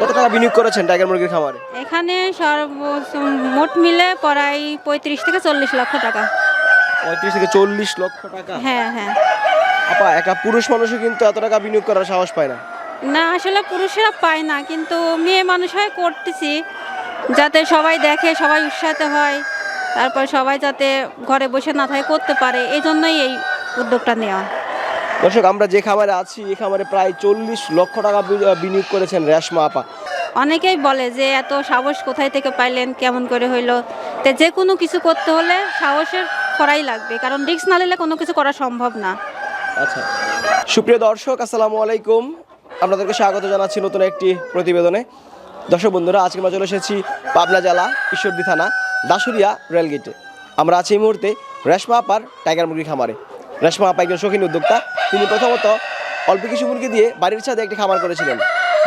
কত টাকা বিনিয়োগ করেছেন টাইগার মুরগির খামারে? এখানে সর্ব মোট মিলে প্রায় পঁয়ত্রিশ থেকে চল্লিশ লক্ষ টাকা। পঁয়ত্রিশ থেকে চল্লিশ লক্ষ টাকা? হ্যাঁ হ্যাঁ। আপা একটা পুরুষ মানুষও কিন্তু এত টাকা বিনিয়োগ করার সাহস পায় না। না আসলে পুরুষেরা পায় না কিন্তু মেয়ে মানুষ হয় করতেছি যাতে সবাই দেখে সবাই উৎসাহিত হয় তারপর সবাই যাতে ঘরে বসে না থাকে করতে পারে এই জন্যই এই উদ্যোগটা নেওয়া। দর্শক আমরা যে খামারে আছি এই খামারে প্রায় চল্লিশ লক্ষ টাকা বিনিয়োগ করেছেন রেশমা আপা। অনেকেই বলে যে এত সাহস কোথায় থেকে পাইলেন কেমন করে হইল? তো যে কোনো কিছু করতে হলে সাহসের করাই লাগবে কারণ রিস্ক না নিলে কোনো কিছু করা সম্ভব না। আচ্ছা। সুপ্রিয় দর্শক আসসালামু আলাইকুম। আপনাদেরকে স্বাগত জানাচ্ছি নতুন একটি প্রতিবেদনে। দর্শক বন্ধুরা আজকে আমরা চলে এসেছি পাবনা জেলা ঈশ্বরদী থানা দাসুরিয়া রেলগেটে। আমরা আছি এই মুহূর্তে রেশমা আপার টাইগার মুরগি খামারে। রেশমা আপা একজন শৌখিন উদ্যোক্তা। তিনি প্রথমত অল্প কিছু মুরগি দিয়ে বাড়ির ছাদে একটি খামার করেছিলেন।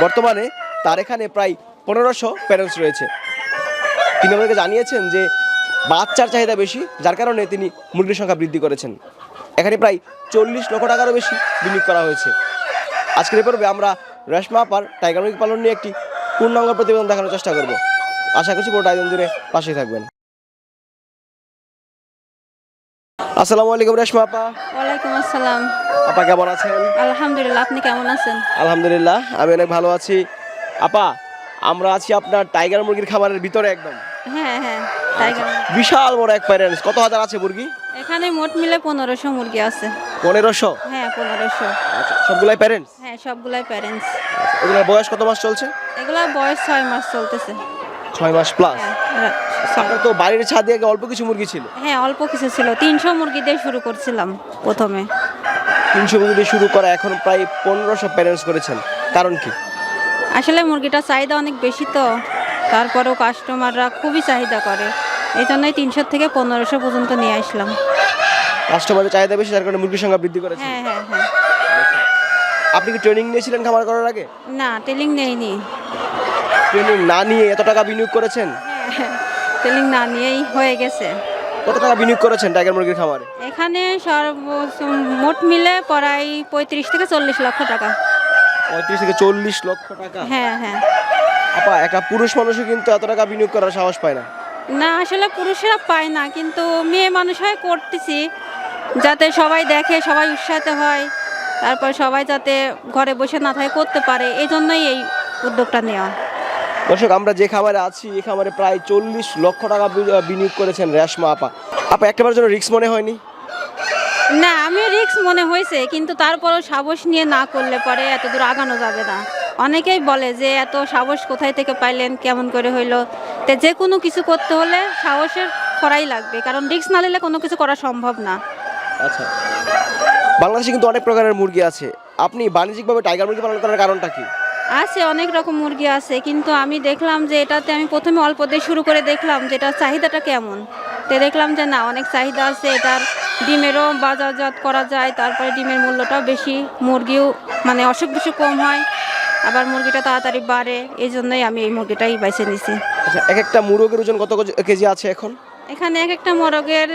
বর্তমানে তার এখানে প্রায় পনেরোশো প্যারেন্টস রয়েছে। তিনি আমাদেরকে জানিয়েছেন যে বাচ্চার চাহিদা বেশি, যার কারণে তিনি মুরগির সংখ্যা বৃদ্ধি করেছেন। এখানে প্রায় চল্লিশ লক্ষ টাকারও বেশি বিনিয়োগ করা হয়েছে। আজকের এই পর্বে আমরা রেশমা আপার টাইগার মুরগি পালন নিয়ে একটি পূর্ণাঙ্গ প্রতিবেদন দেখানোর চেষ্টা করব। আশা করছি পুরো আয়োজন জুড়ে পাশেই থাকবেন। আসসালামু আলাইকুম রেশমা আপা। ওয়ালাইকুম আসসালাম। আপা কেমন আছেন? আলহামদুলিল্লাহ আপনি কেমন আছেন? আলহামদুলিল্লাহ আমি অনেক ভালো আছি। আপা আমরা আছি আপনার টাইগার মুরগির খামারের ভিতরে একদম। হ্যাঁ হ্যাঁ টাইগার বিশাল বড় এক প্যারেন্টস কত হাজার আছে মুরগি? এখানে মোট মিলে পনেরোশো মুরগি আছে। পনেরোশো? হ্যাঁ পনেরোশো। আচ্ছা সবগুলাই প্যারেন্টস হ্যাঁ সবগুলাই প্যারেন্টস এগুলোর বয়স কত মাস চলছে? এগুলা বয়স ছয় মাস চলতেছে। ছয় মাস প্লাস হ্যাঁ আপনার তো বাড়ির ছাদে আগে অল্প কিছু মুরগি ছিল। হ্যাঁ অল্প কিছু ছিল। তিনশো মুরগি দিয়ে শুরু করছিলাম প্রথমে। তিনশো মুরগি দিয়ে শুরু করা এখন প্রায় পনেরোশো প্যারেন্টস করেছেন। কারণ কি? আসলে মুরগিটা চাহিদা অনেক বেশি তো। তারপরেও কাস্টমাররা খুবই চাহিদা করে। এই জন্যই তিনশো থেকে পনেরোশো পর্যন্ত নিয়ে আসলাম। কাস্টমারের চাহিদা বেশি যার কারণে মুরগির সংখ্যা বৃদ্ধি করেছেন হ্যাঁ হ্যাঁ হ্যাঁ। আপনি কি ট্রেনিং নিয়েছিলেন খামার করার আগে? না টেলিং নেইনি। ট্রেনিং না নিয়ে এত টাকা বিনিয়োগ করেছেন? হ্যাঁ। টেলিং না নিয়েই হয়ে গেছে। কত টাকা বিনিয়োগ করেছেন টাইগার মুরগির খামারে? এখানে সর্ব মোট মিলে প্রায় পঁয়ত্রিশ থেকে চল্লিশ লক্ষ টাকা। পঁয়ত্রিশ থেকে চল্লিশ লক্ষ টাকা? হ্যাঁ হ্যাঁ। আপা একটা পুরুষ মানুষও কিন্তু এত টাকা বিনিয়োগ করার সাহস পায় না। না আসলে পুরুষেরা পায় না কিন্তু মেয়ে মানুষ হয় করতেছি। যাতে সবাই দেখে সবাই উৎসাহিত হয় তারপর সবাই যাতে ঘরে বসে না থাকে করতে পারে। এই জন্যই এই উদ্যোগটা নেওয়া। দর্শক আমরা যে খামারে আছি এই খামারে প্রায় চল্লিশ লক্ষ টাকা বিনিয়োগ করেছেন রেশমা আপা। আপা একটাবার জন্য রিস্ক মনে হয়নি? না আমি রিক্স মনে হয়েছে কিন্তু তারপরও সাহস নিয়ে না করলে পরে এত দূর আগানো যাবে না। অনেকেই বলে যে এত সাহস কোথায় থেকে পাইলেন কেমন করে হইল? তো যে কোনো কিছু করতে হলে সাহসের করাই লাগবে কারণ রিক্স না নিলে কোনো কিছু করা সম্ভব না। আচ্ছা। বাংলাদেশে কিন্তু অনেক প্রকারের মুরগি আছে। আপনি বাণিজ্যিকভাবে টাইগার মুরগি পালন করার কারণটা কি? আছে অনেক রকম মুরগি আছে কিন্তু আমি দেখলাম যে এটাতে আমি প্রথমে অল্প দিয়ে শুরু করে দেখলাম যে এটার চাহিদাটা কেমন। তো দেখলাম যে না অনেক চাহিদা আছে এটার ডিমেরও বাজারজাত করা যায় তারপরে ডিমের মূল্যটাও বেশি মুরগিও মানে অসুখ বিসুখ কম হয় আবার মুরগিটা তাড়াতাড়ি বাড়ে এই জন্যই আমি এই মুরগিটাই বেছে নিছি। আচ্ছা এক একটা মুরগের ওজন কত কেজি- কেজি আছে এখন? এখানে এক একটা মোরগের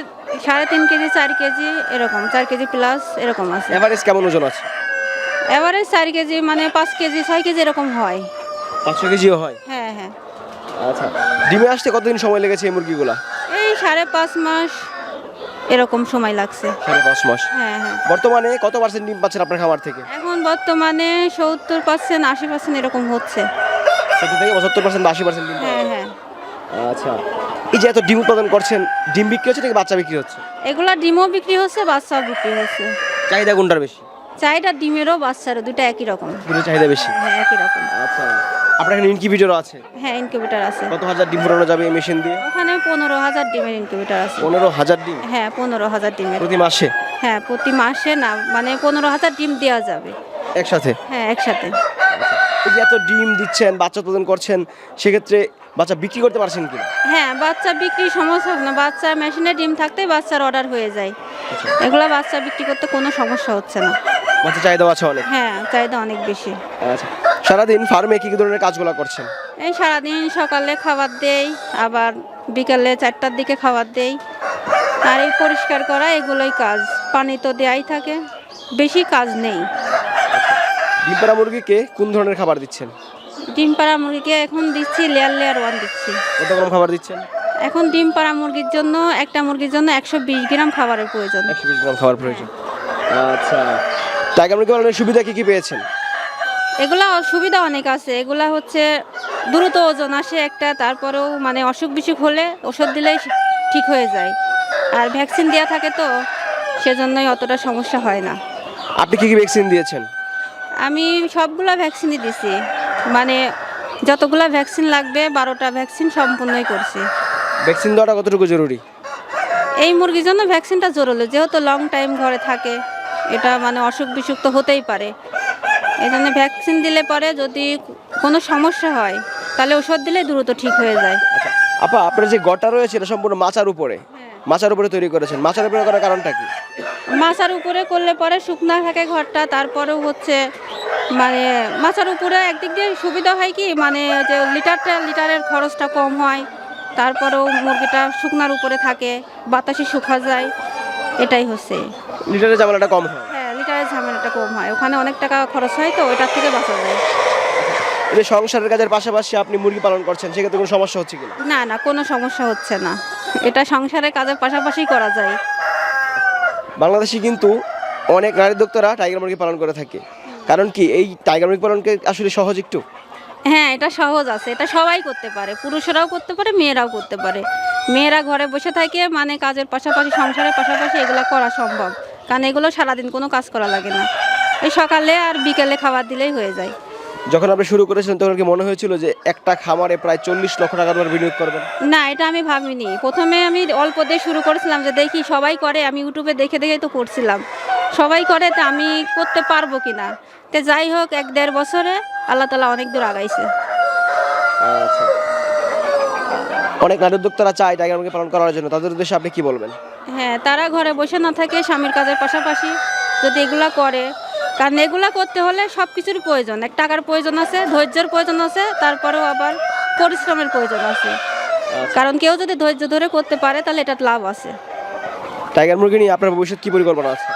সাড়ে তিন কেজি চার কেজি এরকম চার কেজি প্লাস এরকম আছে। এভারেজ কেমন ওজন আছে? এবারে চার কেজি মানে পাঁচ কেজি ছয় কেজি এরকম হয়। পাঁচশো কেজিও হয়? হ্যাঁ হ্যাঁ। আচ্ছা ডিমে আসতে কতদিন সময় লেগেছে এই মুরগিগুলা? এই সাড়ে পাঁচ মাস এরকম সময় লাগছে। সাড়ে পাঁচ মাস। হ্যাঁ হ্যাঁ। বর্তমানে কত পার্সেন্ট ডিম পাচ্ছেন আপনার খামার থেকে? এখন বর্তমানে সত্তর পার্সেন্ট আশি পার্সেন্ট এরকম হচ্ছে। সত্তর থেকে পঁচাত্তর পার্সেন্ট আশি পার্সেন্ট ডিম হ্যাঁ হ্যাঁ। আচ্ছা এই যে এত ডিম উৎপাদন করছেন ডিম বিক্রি হচ্ছে নাকি বাচ্চা বিক্রি হচ্ছে? এগুলা ডিমও বিক্রি হচ্ছে বাচ্চাও বিক্রি হচ্ছে। চাহিদা কোনটার বেশি? চাহিদা ডিমেরও বাচ্চারও দুটো একই রকম। দুটো চাহিদা বেশি? হ্যাঁ একই রকম। আচ্ছা। আপনার এখানে ইনকিউবেটরও আছে? হ্যাঁ ইনকিউবেটার আছে। কত হাজার ডিম ফোটানো যাবে এই মেশিন দিয়ে? ওখানে পনেরো হাজার ডিমের ইনকিউবেটার আছে। পনেরো হাজার ডিম? হ্যাঁ পনেরো হাজার ডিমের। প্রতি মাসে? হ্যাঁ প্রতি মাসে না মানে পনেরো হাজার ডিম দেওয়া যাবে। একসাথে? হ্যাঁ একসাথে। এই যে এত ডিম দিচ্ছেন বাচ্চা উৎপাদন করছেন সেক্ষেত্রে বাচ্চা বিক্রি করতে পারছেন কি হ্যাঁ বাচ্চা বিক্রি সমস্যা না। বাচ্চা মেশিনে ডিম থাকতে বাচ্চার অর্ডার হয়ে যায়। এগুলো বাচ্চা বিক্রি করতে কোনো সমস্যা হচ্ছে না। বাচ্চা চাহিদা আছে অনেক। হ্যাঁ চাহিদা অনেক বেশি। আচ্ছা। সারাদিন ফার্মে কি কি ধরনের কাজগুলো করছেন? এই সারাদিন সকালে খাবার দেই আবার বিকালে চারটার দিকে খাবার দেই। আর এই পরিষ্কার করা এগুলোই কাজ। পানি তো দেয়াই থাকে বেশি কাজ নেই। ডিম পাড়া মুরগিকে কোন ধরনের খাবার দিচ্ছেন? ডিম পাড়া মুরগিকে এখন দিচ্ছি লেয়ার লেয়ার ওয়ান দিচ্ছি। কত গ্রাম খাবার দিচ্ছেন? এখন ডিম পাড়া মুরগির জন্য একটা মুরগির জন্য একশো বিশ গ্রাম খাবারের প্রয়োজন। একশো বিশ গ্রাম খাবার প্রয়োজন। আচ্ছা। টাইগার মুরগি পালনের সুবিধা কি কি পেয়েছেন? এগুলা সুবিধা অনেক আছে। এগুলা হচ্ছে দ্রুত ওজন আসে একটা তারপরেও মানে অসুখ বিসুখ হলে ওষুধ দিলেই ঠিক হয়ে যায়। আর ভ্যাকসিন দেওয়া থাকে তো সেজন্যই অতটা সমস্যা হয় না। আপনি কি কি ভ্যাকসিন দিয়েছেন? আমি সবগুলা ভ্যাকসিনই দিছি। মানে যতগুলা ভ্যাকসিন লাগবে বারোটা ভ্যাকসিন সম্পূর্ণই করছি। ভ্যাকসিন দেওয়াটা কতটুকু জরুরি? এই মুরগির জন্য ভ্যাকসিনটা জরুরি যেহেতু লং টাইম ঘরে থাকে। এটা মানে অসুখ বিসুখ তো হতেই পারে। এই জন্য ভ্যাকসিন দিলে পরে যদি কোনো সমস্যা হয় তাহলে ওষুধ দিলে দ্রুত ঠিক হয়ে যায়। আচ্ছা আপা আপনার যে গটা রয়েছে এটা সম্পূর্ণ মাচার উপরে। মাচার উপরে তৈরি করেছেন। মাচার উপরে করার কারণটা কি? মাচার উপরে করলে পরে শুকনা থাকে ঘরটা তারপরেও হচ্ছে মানে মাচার উপরে একদিক দিয়ে সুবিধা হয় কি মানে যে লিটারটা লিটারের খরচটা কম হয় তারপরেও মুরগিটা শুকনার উপরে থাকে বাতাসে শুকা যায় এটাই হচ্ছে। লিটারের জামালাটা কম হয়? হ্যাঁ লিটারের ঝামেলাটা কম হয়। ওখানে অনেক টাকা খরচ হয় তো ওটার থেকে বাঁচা যায়। এই সংসারের কাজের পাশাপাশি আপনি মুরগি পালন করছেন সেক্ষেত্রে কোনো সমস্যা হচ্ছে কিনা? না না কোনো সমস্যা হচ্ছে না। এটা সংসারের কাজের পাশাপাশি করা যায়। বাংলাদেশে কিন্তু অনেক নারী উদ্যোক্তারা টাইগার মুরগি পালন করে থাকে। কারণ কি এই টাইগার মুরগি পালনকে আসলে সহজ একটু? হ্যাঁ এটা সহজ আছে। এটা সবাই করতে পারে। পুরুষরাও করতে পারে মেয়েরাও করতে পারে। মেয়েরা ঘরে বসে থাকে মানে কাজের পাশাপাশি সংসারের পাশাপাশি এগুলো করা সম্ভব। কারণ এগুলো সারাদিন কোনো কাজ করা লাগে না। এই সকালে আর বিকেলে খাবার দিলেই হয়ে যায়। যখন আপনি শুরু করেছিলেন তখন কি মনে হয়েছিল যে একটা খামারে প্রায় চল্লিশ লক্ষ টাকা তোমার বিনিয়োগ করবেন? না এটা আমি ভাবিনি। প্রথমে আমি অল্প দিয়ে শুরু করেছিলাম যে দেখি সবাই করে আমি ইউটিউবে দেখে দেখেই তো করছিলাম। সবাই করে তা আমি করতে পারব কি না তো যাই হোক এক দেড় বছরে আল্লাহ তালা অনেক দূর আগাইছে। আচ্ছা। অনেক নারী উদ্যোক্তারা চায় টাইগার মুরগি পালন করার জন্য। তাদের উদ্দেশ্যে আপনি কি বলবেন? হ্যাঁ তারা ঘরে বসে না থাকে স্বামীর কাজের পাশাপাশি যদি এগুলা করে। কারণ এগুলা করতে হলে সব কিছুর প্রয়োজন। এক টাকার প্রয়োজন আছে ধৈর্যের প্রয়োজন আছে তারপরেও আবার পরিশ্রমের প্রয়োজন আছে। কারণ কেউ যদি ধৈর্য ধরে করতে পারে তাহলে এটা লাভ আছে। টাইগার মুরগি নিয়ে আপনার ভবিষ্যৎ কি পরিকল্পনা আছে?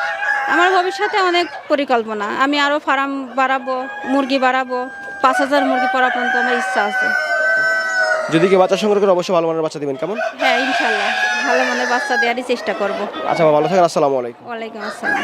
আমার ভবিষ্যতে অনেক পরিকল্পনা। আমি আরও ফার্ম বাড়াবো মুরগি বাড়াবো পাঁচ হাজার মুরগি পড়া পর্যন্ত আমার ইচ্ছা আছে। যদি কেউ বাচ্চা সংগ্রহ করে অবশ্যই ভালো মানের বাচ্চা দিবেন। কেমন? হ্যাঁ ইনশাল্লাহ। ভালো মানের বাচ্চা দেওয়ারই চেষ্টা করব। আচ্ছা ভালো থাকেন আসসালামু আলাইকুম। ওয়ালাইকুম আসসালাম।